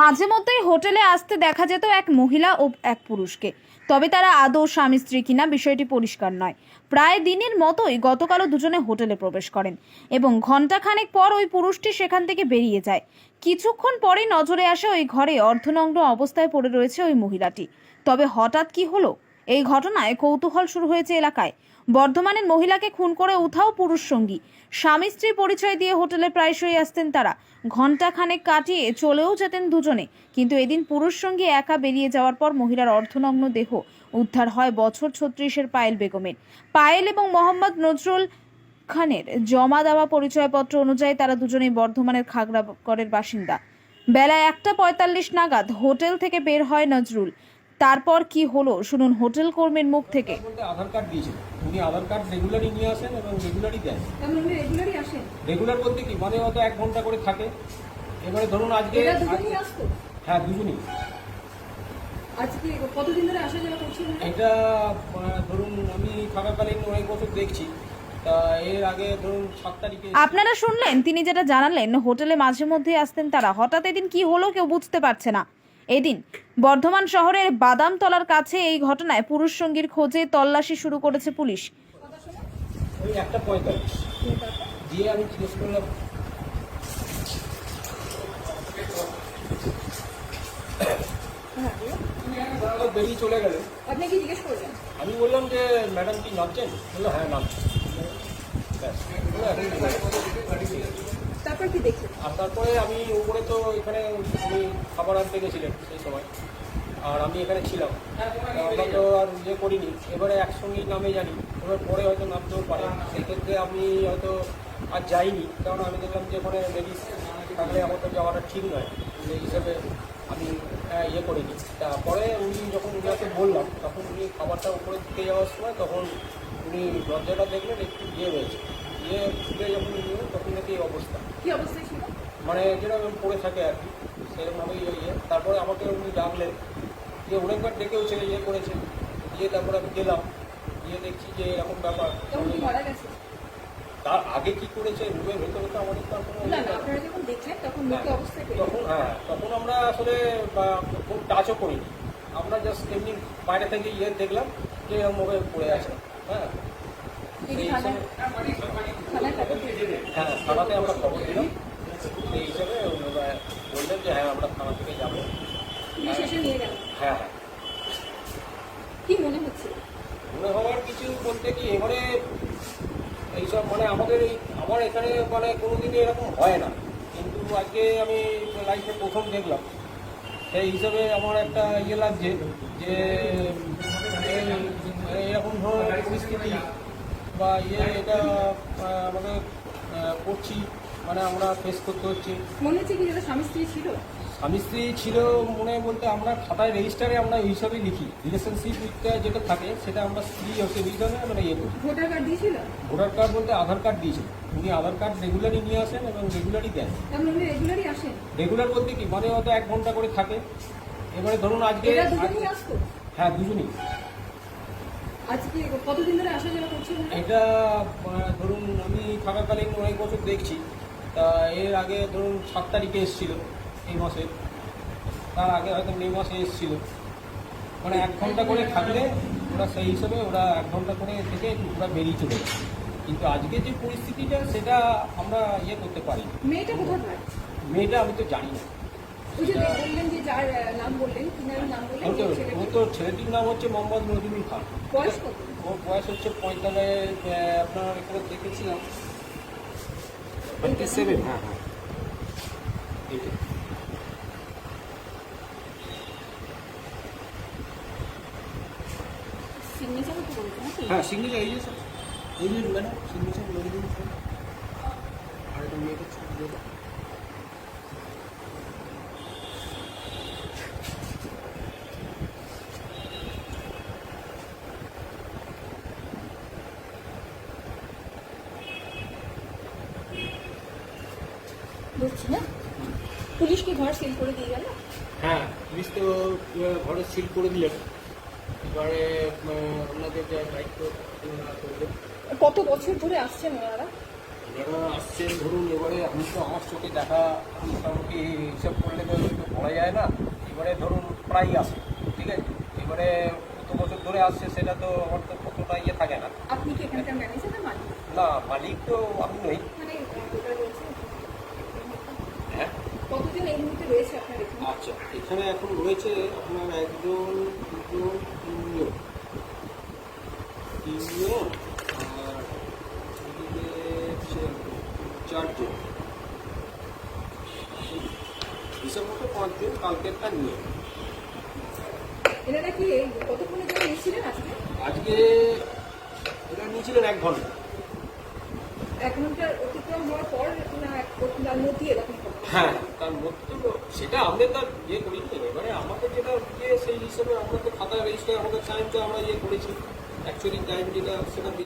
মাঝে মধ্যেই হোটেলে আসতে দেখা যেত এক মহিলা ও এক পুরুষকে। তবে তারা আদৌ স্বামী, স্ত্রী কিনা বিষয়টি পরিষ্কার নয়। প্রায় দিনের মতোই গতকালও দুজনে হোটেলে প্রবেশ করেন এবং ঘণ্টাখানেক পর ওই পুরুষটি সেখান থেকে বেরিয়ে যায়। কিছুক্ষণ পরেই নজরে আসে ওই ঘরে অর্ধনগ্ন অবস্থায় পড়ে রয়েছে ওই মহিলাটি। তবে হঠাৎ কি হলো? এই ঘটনায় কৌতূহল শুরু হয়েছে এলাকায়। বর্ধমানের মহিলাকে খুন করে উঠাও পুরুষ সঙ্গী। স্বামী স্ত্রী পরিচয় দিয়ে হোটেলে প্রায়শই আসতেন তারা। ঘণ্টা খানেক কাটিয়ে চলেও যেতেন দুজনে। কিন্তু এদিন পুরুষ সঙ্গী একা বেরিয়ে যাওয়ার পর মহিলার অর্ধনগ্ন দেহ উদ্ধার হয় বছর ছত্রিশের পায়েল বেগমের। পায়েল এবং মোহাম্মদ নজরুল খানের জমা দেওয়া পরিচয়পত্র অনুযায়ী তারা দুজনেই বর্ধমানের খাগড়াগড়ের বাসিন্দা। বেলা একটা পঁয়তাল্লিশ নাগাদ হোটেল থেকে বের হয় নজরুল। তারপর কি হলো? শুনুন হোটেল কর্মীর মুখ থেকে। আধার কার্ড দিয়েছিল। উনি আধার কার্ড রেগুলারই নিয়ে আসেন এবং রেগুলারই দেন। তার মানে রেগুলারই আসেন? রেগুলার বলতে কি? মানে হয়তো এক ঘণ্টা করে থাকে। এবারে ধরুন আজকে এরা দুজনই আসতো? হ্যাঁ দুজনই। আজকে কতদিন ধরে আসা যাওয়া করছেন এটা ধরুন আমি থাকাকালীন অনেক বছর দেখছি। তা এর আগে ধরুন সাত তারিখে আপনারা শুনলেন? তিনি যেটা জানালেন হোটেলে মাঝে মধ্যে আসতেন তারা। হঠাৎ এদিন কি হলো কেউ বুঝতে পারছে না। এদিন বর্ধমান শহরের বাদামতলার কাছে এই ঘটনায় পুরুষ সঙ্গীর খোঁজে তল্লাশি শুরু করেছে পুলিশ। একটা পঁয়তাল্লিশ দিয়ে আমি জিজ্ঞেস করলাম বেরিয়ে চলে গেলেন আপনি কি জিজ্ঞেস করলেন? আমি বললাম যে ম্যাডাম কি নামছেন? বলল হ্যাঁ নামছেন ব্যাস বলল, এখন ঠিক আছে। তারপর কি দেখলেন আর তারপরে আমি উপরে তো এখানে উনি খাবার আনতে গেছিলেন সেই সময়। আর আমি এখানে ছিলাম। তা আমরা তো আর ইয়ে করিনি। এবারে একসঙ্গেই নামে জানি। এবার পরে হয়তো নামতেও পারে। সেক্ষেত্রে আমি হয়তো আর যাইনি। কারণ আমি দেখলাম যে ওখানে লেডিস থাকলে আমার তো যাওয়াটা ঠিক নয়। সেই হিসেবে আমি আহ, ইয়ে করিনি। তারপরে উনি যখন উনাকে বললাম তখন উনি খাবারটা উপরে দিতে যাওয়ার সময় তখন উনি দরজাটা দেখলেন একটু ইয়ে রয়েছে ইয়ে খুলে যখন তখন নাকি অবস্থা? কি অবস্থায় ছিল? মানে যেরকম পড়ে থাকে আর কি সেরকমভাবেই ইয়ে তারপরে আমাকে উনি ডাকলেন যে অনেকবার ডেকেও ছেলে ইয়ে করেছে। দিয়ে তারপরে আমি গেলাম গিয়ে দেখছি যে এরকম ব্যাপার। তার আগে কি করেছে রুমের ভেতরে তো আমাদের তার কোনো ইয়ে তখন তখন হ্যাঁ তখন আমরা আসলে খুব টাচও করিনি। আমরা জাস্ট এমনি বাইরে থেকে ইয়ে দেখলাম যে এরকম ভাবে পড়ে আছে। হ্যাঁ হ্যাঁ থানাতে আমরা খবর দিলাম। সেই হিসাবে বললেন যে হ্যাঁ আমরা থানা থেকে যাব। গেল? হ্যাঁ হ্যাঁ। কি মনে হচ্ছে? মনে হওয়ার কিছু বলতে কি এবারে এইসব মানে আমাদের এই আমার এখানে মানে কোনোদিনই এরকম হয় না। কিন্তু আজকে আমি লাইফে প্রথম দেখলাম। সেই হিসাবে আমার একটা ইয়ে লাগছে যে এরকম ধরনের পরিস্থিতি বা ইয়ে এটা আমাদের করছি মানে আমরা ফেস করতে হচ্ছে। মনে হচ্ছে কি যেটা স্বামী স্ত্রী ছিল? স্বামী স্ত্রী ছিল মনে বলতে আমরা খাতায় রেজিস্টারে আমরা এই হিসাবেই লিখি রিলেশনশিপ যেটা থাকে সেটা আমরা স্ত্রী হচ্ছে হিসাবে আমরা ইয়ে করি। ভোটার কার্ড দিয়েছিল? ভোটার কার্ড বলতে আধার কার্ড দিয়েছিল। উনি আধার কার্ড রেগুলারই নিয়ে আসেন এবং রেগুলারই দেন। মানে রেগুলারই আসেন? রেগুলার বলতে কি মানে হয়তো এক ঘণ্টা করে থাকে। এবারে ধরুন আজকে হ্যাঁ দুজনই। আজকে কতদিন ধরে আসা যাওয়া করছেন এটা ধরুন আমি থাকাকালীন অনেক বছর দেখছি। তা এর আগে ধরুন সাত তারিখে এসেছিল এই মাসে। তার আগে হয়তো মে মাসে এসেছিল। মানে এক ঘণ্টা করে থাকলে ওরা সেই হিসেবে ওরা এক ঘণ্টা করে থেকে ওরা বেরিয়ে চলে কিন্তু আজকে যে পরিস্থিতিটা সেটা আমরা ইয়ে করতে পারি মেয়েটা কোথায় মেয়েটা আমি তো জানি না। ও ছেলেটির তো ছেলেটির নাম হচ্ছে মোহাম্মদ নজরুল খান। বয়স ওর বয়স হচ্ছে পঁয়তাল্লিশ আপনার এখানে দেখেছিলাম। টোয়েন্টি সেভেন হ্যাঁ। হ্যাঁ হ্যাঁ সিগনেচার এই যে স্যার এই যে ম্যাডাম সিগনেচার মেরে দিন স্যার আর এটা মেয়েটা ছবি দিয়ে দাও। বুঝছি না? পুলিশ কি ঘর সিল করে দিয়ে গেল? হ্যাঁ পুলিশ তো ঘরে সিল করে দিলেন। এবারে আপনাদের যা দায়িত্ব ওনারা করবেন। কত বছর ধরে আসছেন ওনারা? যারা আসছেন ধরুন এবারে আমি তো আমার চোখে দেখা মোটামুটি হিসাব করলে তো বলা যায় না। এবারে ধরুন প্রায় আসে ঠিক আছে? এবারে কত বছর ধরে আসছে সেটা তো আমার তো কতটা ইয়ে থাকে না। আপনি কি এখানকার ম্যানেজার না মালিক? না মালিক তো আমি নই। মানে কতদিন এই মুহূর্তে রয়েছে আপনার এখানে? আচ্ছা এখানে এখন রয়েছে আপনার একজন দুজন তিনজন। তিনজন আর চারজন। হিসাব মতো পাঁচজন কালকেরটা নিয়ে। এনারা কি এই কতক্ষণের জন্য এসেছিলেন আজকে? আজকে নিয়েছিলেন এক ঘণ্টা। এক ঘণ্টার অতিক্রম হওয়ার পর না মধ্যে এরকম হ্যাঁ তার মধ্যে তো সেটা আমাদের তার ইয়ে করি এবারে আমাদের যেটা ইয়ে সেই হিসেবে আমরা তো খাতা রেজিস্টার আমাদের টাইমটা আমরা ইয়ে করেছি। অ্যাকচুয়ালি টাইম যেটা সেটা